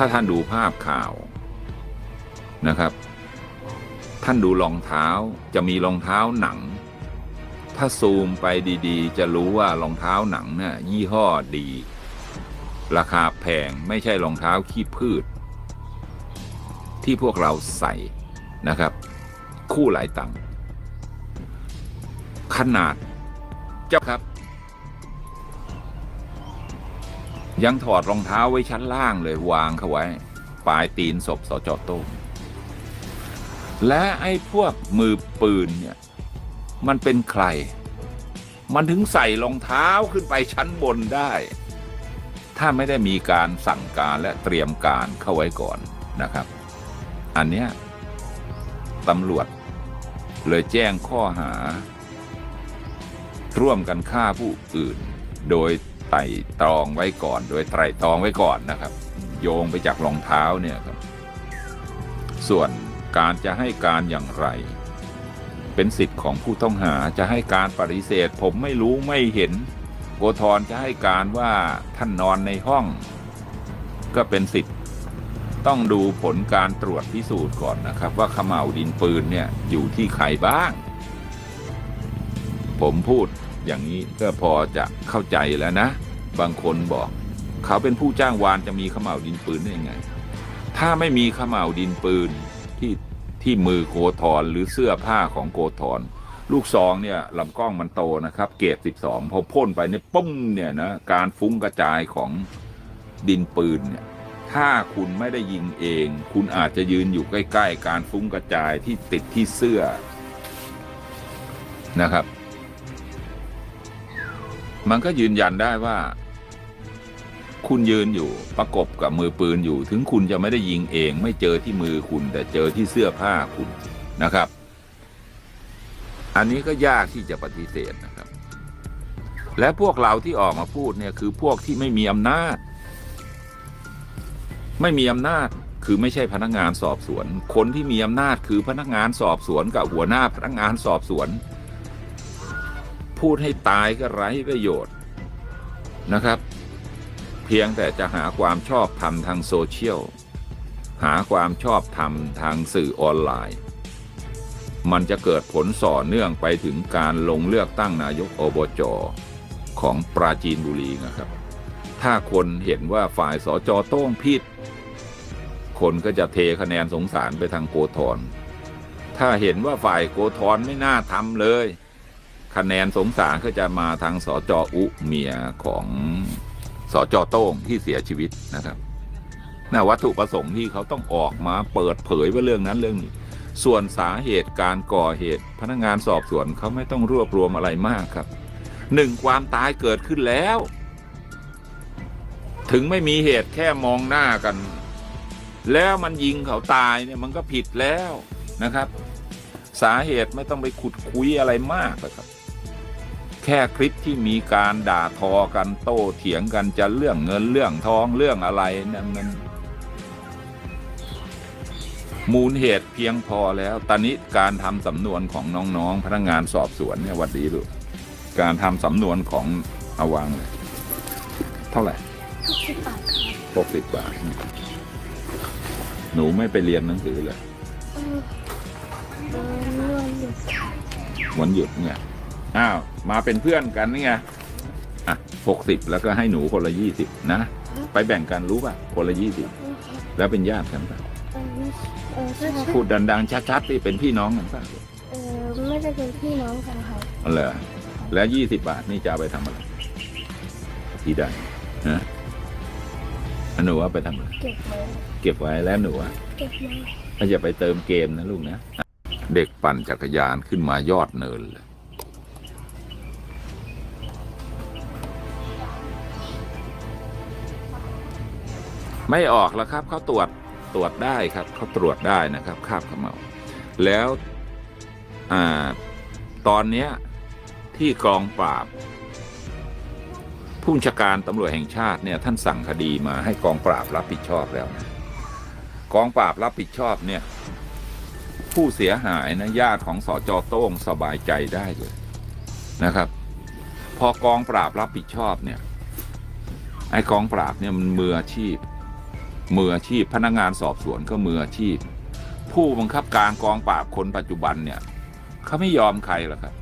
ถ้าท่านดูภาพข่าวนะครับ ท่านดูรองเท้าจะมีรองเท้าหนัง ถ้าซูมไปดีๆ จะรู้ว่ารองเท้าหนังเนี่ยยี่ห้อดี ราคาแพงไม่ใช่รองเท้าขี้พืช ที่พวกเราใส่นะครับ คู่หลายตังขนาดเจ้าครับ ยังถอดรองเท้าไว้ชั้นล่างเลยวางเขาไว้ ปลายตีนศพสจโต้งและไอ้พวกมือปืนเนี่ยมันเป็นใคร มันถึงใส่รองเท้าขึ้นไปชั้นบนได้ ถ้าไม่ได้มีการสั่งการและเตรียมการเข้าไว้ก่อนนะครับ อันเนี้ยตำรวจเลยแจ้งข้อหา ร่วมกันฆ่าผู้อื่น โดย ไต่ตรองไว้ก่อน โดยไตร่ตรองไว้ก่อนนะครับ โยงไปจากรองเท้าเนี่ยครับ ส่วนการจะให้การอย่างไร เป็นสิทธิ์ของผู้ต้องหาจะให้การปฏิเสธ ผมไม่รู้ไม่เห็น โกธรจะให้การว่าท่านนอนในห้อง ก็เป็นสิทธิ์ต้องดูผลการตรวจพิสูจน์ก่อนนะครับ ว่าขม่าวดินปืนเนี่ยอยู่ที่ใครบ้าง ผมพูด อย่างนี้ก็พอจะเข้าใจแล้วนะ บางคนบอก เขาเป็นผู้จ้างวานจะมีขม่าวดินปืนได้ยังไง ถ้าไม่มีขม่าวดินปืนที่ที่มือโกธรหรือเสื้อผ้าของโกธรลูกซองเนี่ยลำกล้องมันโตนะครับ เกรด12 พอพ่นไปเนี่ยปุ้งเนี่ยนะการฟุ้งกระจายของดินปืนเนี่ยถ้าคุณไม่ได้ยิงเอง คุณอาจจะยืนอยู่ใกล้ ๆ การฟุ้งกระจายที่ติดที่เสื้อนะครับ มันก็ยืนยันได้ว่า คุณยืนอยู่ประกบกับมือปืนอยู่ ถึงคุณจะไม่ได้ยิงเอง ไม่เจอที่มือคุณ แต่เจอที่เสื้อผ้าคุณนะครับ อันนี้ก็ยากที่จะปฏิเสธนะครับ และพวกเราที่ออกมาพูดเนี่ยคือพวกที่ไม่มีอำนาจ ไม่มีอำนาจคือไม่ใช่พนักงานสอบสวน คนที่มีอำนาจคือพนักงานสอบสวนกับหัวหน้าพนักงานสอบสวน พูดให้ตายก็ไร้ประโยชน์นะครับ เพียงแต่จะหาความชอบธรรมทางโซเชียล หาความชอบธรรมทางสื่อออนไลน์ มันจะเกิดผลส่อเนื่องไปถึงการลงเลือกตั้งนายกอบจของปราจีนบุรีนะครับ ถ้าคนเห็นว่าฝ่ายสจโต้งผิด คนก็จะเทคะแนนสงสารไปทางโกธร ถ้าเห็นว่าฝ่ายโกธรไม่น่าทำเลย คะแนนสงสารก็จะมาทางสจอุเมียของสจโต้งที่เสียชีวิตนะครับน่าวัตถุประสงค์ที่เขาต้องออกมาเปิดเผยว่าเรื่องนั้นเรื่องนี้ ส่วนสาเหตุการก่อเหตุ พนักงานสอบสวนเขาไม่ต้องรวบรวมอะไรมากครับหนึ่งความตายเกิดขึ้นแล้ว ถึงไม่มีเหตุแค่มองหน้ากัน แล้วมันยิงเขาตายเนี่ยมันก็ผิดแล้วนะครับ สาเหตุไม่ต้องไปขุดคุยอะไรมากนะครับ แค่คลิปที่มีการด่าทอกันโต้เถียงกันจะเรื่องเงินเรื่องทองเรื่องอะไรเนี่ยมันมูลเหตุเพียงพอแล้ว ตอนนี้การทำสำนวนของน้องๆ พนักงานสอบสวนเนี่ยวัดดีลูกการทำสำนวนของอวังเนี่ยเท่าไหร่สิบาทหกสิบบาทหนูไม่ไปเรียนหนังสือเลยวันหยุดเนี่ย อ้าว มาเป็นเพื่อนกันนี่ไงอะหกสิบแล้วก็ให้หนูคนละยี่สิบนะ ไปแบ่งกันรู้ป่ะ คนละยี่สิบแล้วเป็นญาติกันป่ะ เออเออใช่พูดดังๆ ชัดๆที่เป็นพี่น้องกันป่ะเออไม่ได้เป็นพี่น้องกันครับเอาเลยแล้วยี่สิบบาทนี่จะเอาไปทำอะไรที่ได้ฮะแล้วหนูว่าไปทำอะไร เก็บไว้เก็บไว้แล้วหนูอะเก็บไว้ถ้าจะไปเติมเกมนะลูกนะ เด็กปั่นจักรยานขึ้นมายอดเนินเลย ไม่ออกแล้วครับเขาตรวจตรวจได้ครับเขาตรวจได้นะครับคาบเขมเมาแล้วอตอนเนี้ยที่กองปราบผู้บัญชาการตำรวจแห่งชาติเนี่ยท่านสั่งคดีมาให้กองปราบรับผิดชอบแล้วนะกองปราบรับผิดชอบเนี่ย ผู้เสียหายนะญาติของสอจอโต้งสบายใจได้เลยนะครับ พอกองปราบรับผิดชอบเนี่ยไอ้กองปราบเนี่ยมันมืออาชีพ มืออาชีพพนักงานสอบสวนก็มืออาชีพ ผู้บังคับการกองปราบคนปัจจุบันเนี่ยเขาไม่ยอมใครหรอกครับ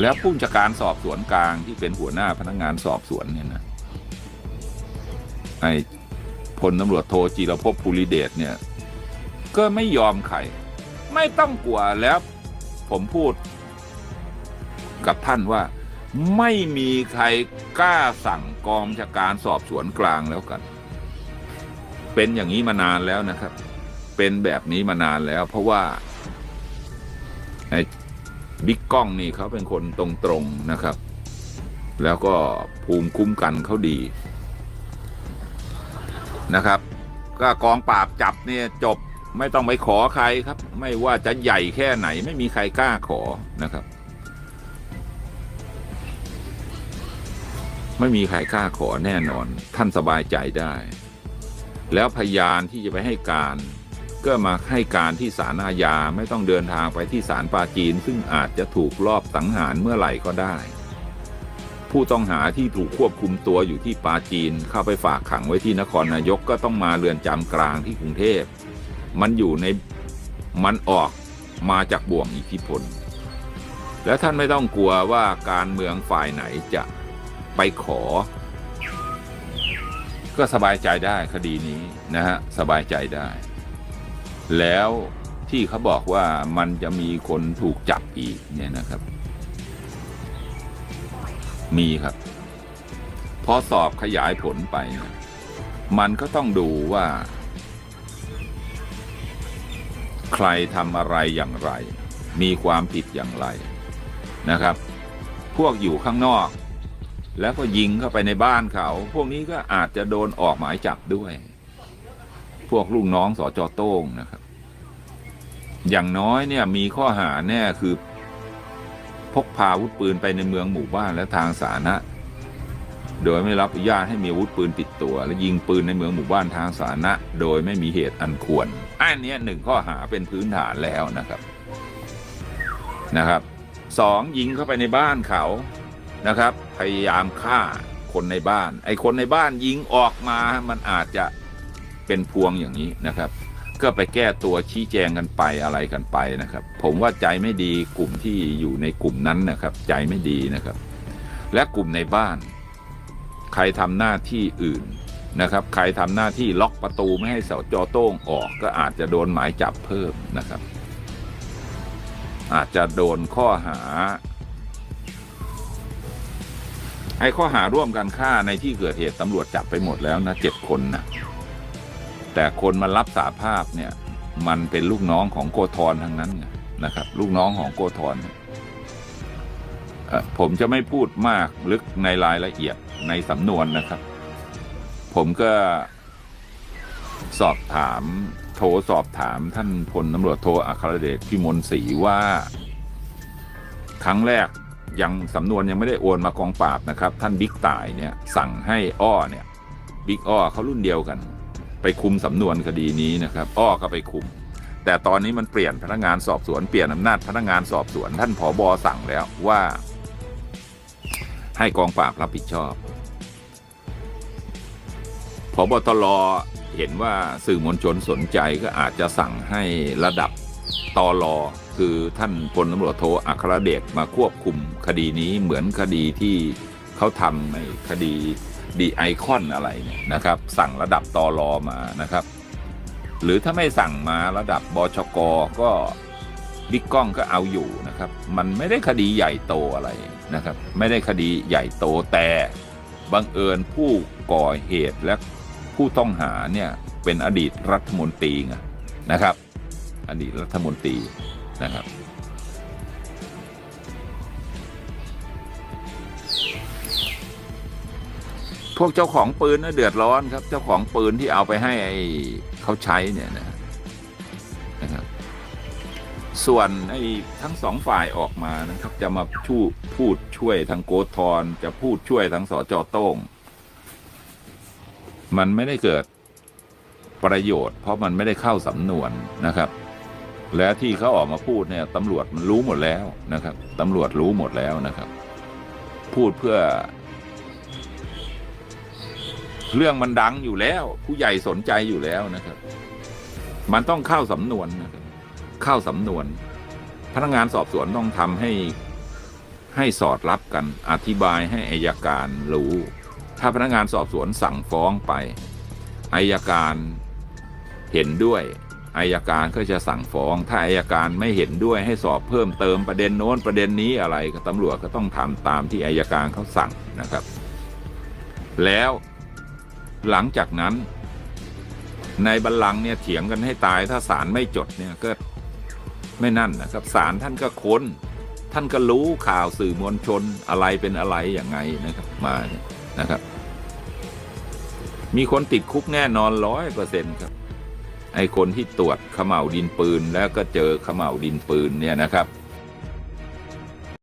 แล้วผู้จัดการสอบสวนกลางที่เป็นหัวหน้าพนักงานสอบสวนเนี่ยนะไอ้พลตำรวจโทจีรภพภูริเดชเนี่ย ก็ไม่ยอมใครไม่ต้องกลัวแล้วผมพูด กับท่านว่าไม่มีใครกล้าสั่งกองบัญชาการสอบสวนกลางแล้วกัน เป็นอย่างนี้มานานแล้วนะครับ เป็นแบบนี้มานานแล้ว เพราะว่าไอ้บิ๊กกล้องนี่เขาเป็นคนตรงๆนะครับ แล้วก็ภูมิคุ้มกันเขาดีนะครับ ก็กองปราบจับเนี่ยจบไม่ต้องไปขอใครครับ ไม่ว่าจะใหญ่แค่ไหน ไม่มีใครกล้าขอนะครับ ไม่มีใครกล้าขอแน่นอน ท่านสบายใจได้ แล้วพยานที่จะไปให้การ ก็มาให้การที่ศาลอาญาไม่ต้องเดินทางไปที่ศาลปาจีน ซึ่งอาจจะถูกลอบสังหารเมื่อไหร่ก็ได้ ผู้ต้องหาที่ถูกควบคุมตัวอยู่ที่ปาจีน เข้าไปฝากขังไว้ที่นครนายกก็ต้องมาเรือนจำกลางที่กรุงเทพ มันอยู่ในมันออกมาจากบ่วงอิทธิพล แล้วท่านไม่ต้องกลัวว่าการเมืองฝ่ายไหนจะไปขอ ก็สบายใจได้คดีนี้นะฮะสบายใจได้ แล้วที่เขาบอกว่ามันจะมีคนถูกจับอีกเนี่ยนะครับ มีครับ พอสอบขยายผลไปนี่ยมันก็ต้องดูว่า ใครทำอะไรอย่างไร มีความผิดอย่างไรนะครับ พวกอยู่ข้างนอก แล้วก็ยิงเข้าไปในบ้านเขา พวกนี้ก็อาจจะโดนออกหมายจับด้วย พวกลูกน้องสอจอโต้งนะครับ อย่างน้อยเนี่ยมีข้อหาแน่คือ พกพาอาวุธปืนไปในเมืองหมู่บ้านและทางสาธารณะ โดยไม่รับอนุญาตให้มีอาวุธปืนติดตัว และยิงปืนในเมืองหมู่บ้านทางสาธารณะ โดยไม่มีเหตุอันควร อันนี้หนึ่งข้อหาเป็นพื้นฐานแล้วนะครับนะครับสองยิงเข้าไปในบ้านเขา นะครับ พยายามฆ่าคนในบ้าน ไอ้คนในบ้านยิงออกมามันอาจจะเป็นพวงอย่างนี้นะครับ ก็ไปแก้ตัวชี้แจงกันไปอะไรกันไปนะครับ ผมว่าใจไม่ดีกลุ่มที่อยู่ในกลุ่มนั้นนะครับ ใจไม่ดีนะครับ และกลุ่มในบ้าน ใครทำหน้าที่อื่นนะครับ ใครทำหน้าที่ล็อกประตูไม่ให้เสาจอโต้งออก ก็อาจจะโดนหมายจับเพิ่มนะครับ อาจจะโดนข้อหา ไอ้ข้อหาร่วมกันฆ่าในที่เกิดเหตุตำรวจจับไปหมดแล้วนะเจ็ดคนนะแต่คนมารับสาภาพเนี่ย มันเป็นลูกน้องของโกธรทั้งนั้นนะครับ ลูกน้องของโกธรผมจะไม่พูดมากลึกในรายละเอียดในสำนวนนะครับ ผมก็สอบถามโทรสอบถามท่านพลตำรวจโทอัครเดชพิมลศรีว่า ครั้งแรก ยังสำนวนยังไม่ได้โอนมากองปราบนะครับ ท่านบิ๊กต่ายเนี่ยสั่งให้อ้อเนี่ยบิ๊กอ้อเขารุ่นเดียวกัน ไปคุมสำนวนคดีนี้นะครับอ้อก็ไปคุม แต่ตอนนี้มันเปลี่ยนพนักงานสอบสวนเปลี่ยนอำนาจพนักงานสอบสวน ท่านผอบอสั่งแล้วว่า ให้กองปราบรับผิดชอบพบตรเห็นว่าสื่อมวลชนสนใจก็อาจจะสั่งให้ระดับตอรอ คือท่านพลตำรวจโทอัครเดชมาควบคุมคดีนี้เหมือนคดีที่เขาทำในคดีดีไอคอนอะไรเนี่ยนะครับ สั่งระดับตอรอมานะครับ หรือถ้าไม่สั่งมาระดับบชกก็บิ๊กก้องก็เอาอยู่นะครับ มันไม่ได้คดีใหญ่โตอะไรนะครับ ไม่ได้คดีใหญ่โตแต่บังเอิญผู้ก่อเหตุและผู้ต้องหาเนี่ยเป็นอดีตรัฐมนตรีนะครับ อดีตรัฐมนตรี นะครับพวกเจ้าของปืนนะเดือดร้อนครับ เจ้าของปืนที่เอาไปให้ไอ้เขาใช้เนี่ยนะนะครับ ส่วนไอ้ทั้งสองฝ่ายออกมานะครับ จะมาชูพูดช่วยทางโกธรจะพูดช่วยทางสจโต้งมันไม่ได้เกิดประโยชน์ เพราะมันไม่ได้เข้าสำนวนนะครับ และที่เขาออกมาพูดเนี่ยตำรวจมันรู้หมดแล้วนะครับตำรวจรู้หมดแล้วนะครับ พูดเพื่อ เรื่องมันดังอยู่แล้ว ผู้ใหญ่สนใจอยู่แล้วนะครับ มันต้องเข้าสำนวนนะครับเข้าสำนวน พนักงานสอบสวนต้องทำให้ให้สอดรับกันอธิบายให้อายการรู้ ถ้าพนักงานสอบสวนสั่งฟ้องไปอายการเห็นด้วย อายการก็จะสั่งฟ้อง ถ้าอายการไม่เห็นด้วยให้สอบเพิ่มเติมประเด็นโน้นประเด็นนี้อะไรก็ตำรวจก็ต้องทำตามที่อายการเขาสั่งนะครับ แล้วหลังจากนั้น ในบัลลังก์เนี่ยเถียงกันให้ตายถ้าศาลไม่จดเนี่ยก็ไม่นั่นนะครับศาลท่านก็ค้น ท่านก็รู้ข่าวสื่อมวลชนอะไรเป็นอะไรอย่างไงนะครับมาเนี่ยนะครับ มีคนติดคุกแน่นอนร้อยเปอร์เซ็นต์ครับ ไอคนที่ตรวจขม่าวดินปืนแล้วก็เจอขม่าวดินปืนเนี่ยนะครับ